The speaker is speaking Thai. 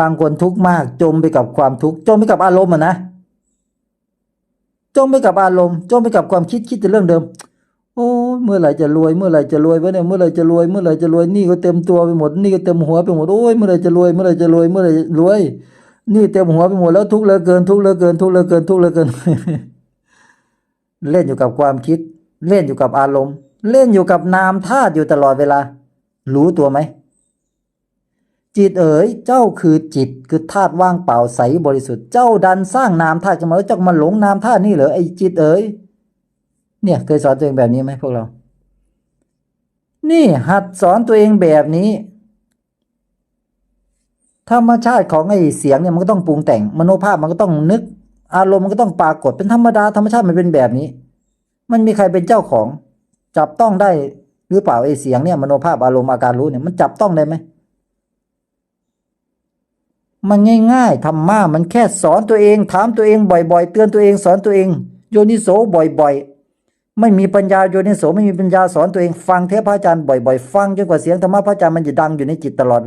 บางคนทุกข์มากจมไปกับความทุกข์จมไปกับอารมณ์อะนะจมไปกับอารมณ์จมไปกับความคิดคิดแต่เรื่องเดิม โอ้เมื่อไหร่จะรวยเมื่อไหร่จะรวยวะเนี่ยเมื่อไหร่จะรวยเมื่อไหร่จะรวยนี่ก็เต็มตัวไปหมดนี่ก็เต็มหัวไปหมดโอ้ยเมื่อไหร่จะรวยเมื่อไหร่จะรวยเมื่อไหร่จะรวย นี่เต็มหัวไปหมดแล้วทุกข์เหลือเกิน ทุกข์เหลือเกิน ทุกข์เหลือเกินทุกข์เหลือเกิน เล่นอยู่กับความคิด เล่นอยู่กับอารมณ์ เล่นอยู่กับนามธาตุอยู่ตลอดเวลา รู้ตัวไหม จิตเอ๋ยเจ้าคือจิตคือธาตุว่างเปล่าใสบริสุทธิ์เจ้าดันสร้างนามธาตุขึ้นมาแล้วเจ้ามาหลงนามธาตุนี่เหรอไอ้จิตเอ๋ยเนี่ยเคยสอนตัวเองแบบนี้ไหมพวกเรา นี่หัดสอนตัวเองแบบนี้ ธรรมชาติของไอ้เสียงเนี่ยมันก็ต้องปรุงแต่งมโนภาพมันก็ต้องนึก อารมณ์มันก็ต้องปรากฏเป็นธรรมดาธรรมชาติมันเป็นแบบนี้ มันมีใครเป็นเจ้าของ จับต้องได้หรือเปล่าไอ้เสียงเนี่ยมโนภาพอารมณ์อาการรู้เนี่ยมันจับต้องได้ไหม มันง่าย ๆธรรมะมันแค่สอนตัวเอง ถามตัวเองบ่อย ๆ เตือนตัวเองสอนตัวเอง โยนิโสบ่อย ๆ ไม่มีปัญญาโยนิโสไม่มีปัญญาสอนตัวเอง ฟังเทพพระอาจารย์บ่อย ๆ ฟังจนกว่าเสียงธรรมะพระอาจารย์มันจะดังอยู่ในจิตตลอดเวลา